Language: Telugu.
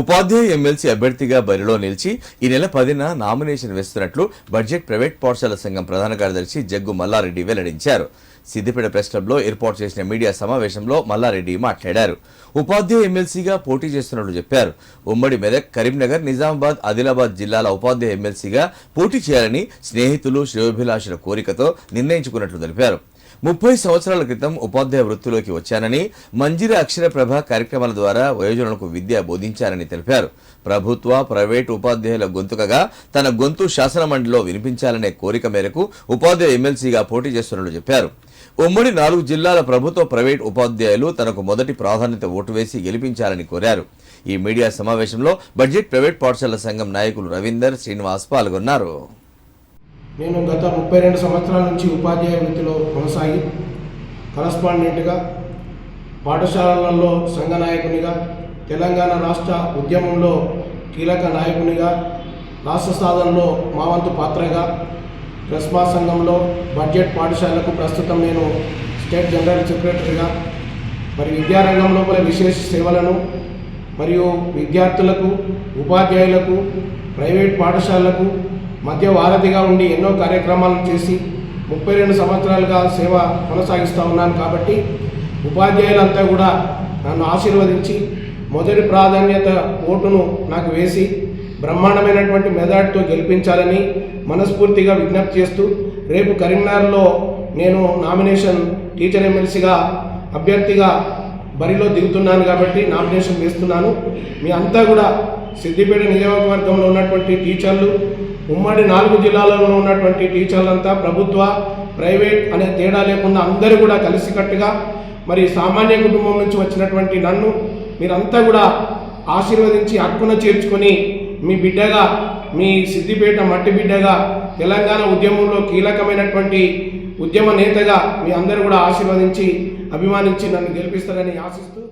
ఉపాధ్యాయ ఎమ్మెల్సీ అభ్యర్థిగా బరిలో నిలిచి ఈ నెల పదిన నామినేషన్ వేస్తున్నట్లు బడ్జెట్ ప్రైవేట్ పాఠశాల సంఘం ప్రధాన కార్యదర్శి జగ్గు మల్లారెడ్డి వెల్లడించారు. సిద్దిపేట ప్రెస్ క్లబ్లో ఏర్పాటు చేసిన మీడియా సమావేశంలో మల్లారెడ్డి మాట్లాడారు. ఉపాధ్యాయ ఎమ్మెల్సీగా పోటీ చేస్తున్నట్లు చెప్పారు. ఉమ్మడి మెదక్ కరీంనగర్ నిజామాబాద్ ఆదిలాబాద్ జిల్లాల ఉపాధ్యాయ ఎమ్మెల్సీగా పోటీ చేయాలని స్నేహితులు శ్రేయోభిలాషుల కోరికతో నిర్ణయించుకున్నట్లు తెలిపారు. ముప్పై సంవత్సరాల క్రితం ఉపాధ్యాయ వృత్తిలోకి వచ్చానని మంజిర అక్షర ప్రభ కార్యక్రమాల ద్వారా వయోజనులకు విద్య బోధించారని తెలిపారు. ప్రభుత్వ ప్రైవేటు ఉపాధ్యాయుల గొంతుకగా తన గొంతు శాసనమండలిలో వినిపించాలనే కోరిక మేరకు ఉపాధ్యాయ ఎమ్మెల్సీగా పోటీ చేస్తున్నట్లు చెప్పారు. ఉమ్మడి నాలుగు జిల్లాల ప్రభుత్వ ప్రైవేట్ ఉపాధ్యాయులు తనకు మొదటి ప్రాధాన్యత ఓటు వేసి గెలిపించాలని కోరారు. ఈ మీడియా సమావేశంలో బడ్జెట్ ప్రైవేట్ పాఠశాల సంఘం నాయకులు రవీందర్ శ్రీనివాస్ పాల్గొన్నారు. నేను గత ముప్పై రెండు సంవత్సరాల నుంచి ఉపాధ్యాయ వృత్తిలో కొనసాగి కరస్పాండెంట్గా పాఠశాలలలో సంఘ నాయకునిగా తెలంగాణ రాష్ట్ర ఉద్యమంలో కీలక నాయకునిగా రాష్ట్ర సాధనలో మా వంతు పాత్రగా ప్రెస్మా సంఘంలో బడ్జెట్ పాఠశాలకు ప్రస్తుతం నేను స్టేట్ జనరల్ సెక్రటరీగా మరి విద్యారంగం లోపల విశేష సేవలను మరియు విద్యార్థులకు ఉపాధ్యాయులకు ప్రైవేట్ పాఠశాలలకు మధ్య వారధిగా ఉండి ఎన్నో కార్యక్రమాలను చేసి ముప్పై రెండు సంవత్సరాలుగా సేవ కొనసాగిస్తూ ఉన్నాను కాబట్టి ఉపాధ్యాయులంతా కూడా నన్ను ఆశీర్వదించి మొదటి ప్రాధాన్యత ఓటును నాకు వేసి బ్రహ్మాండమైనటువంటి మెథడ్తో గెలిపించాలని మనస్ఫూర్తిగా విజ్ఞప్తి చేస్తూ రేపు కరీంనగర్లో నేను నామినేషన్ టీచర్ ఎమ్మెల్సీగా అభ్యర్థిగా బరిలో దిగుతున్నాను కాబట్టి నామినేషన్ వేస్తున్నాను. మీ అంతా కూడా సిద్దిపేట నియోజకవర్గంలో ఉన్నటువంటి టీచర్లు ఉమ్మడి నాలుగు జిల్లాలలో ఉన్నటువంటి టీచర్లంతా ప్రభుత్వ ప్రైవేట్ అనే తేడా లేకుండా అందరూ కూడా కలిసికట్టుగా మరి సామాన్య కుటుంబం నుంచి వచ్చినటువంటి నన్ను మీరంతా కూడా ఆశీర్వదించి హక్కున చేర్చుకొని మీ బిడ్డగా మీ సిద్దిపేట మట్టి బిడ్డగా తెలంగాణ ఉద్యమంలో కీలకమైనటువంటి ఉద్యమ నేతగా మీ అందరూ కూడా ఆశీర్వదించి అభిమానించి నన్ను గెలిపిస్తారని ఆశిస్తూ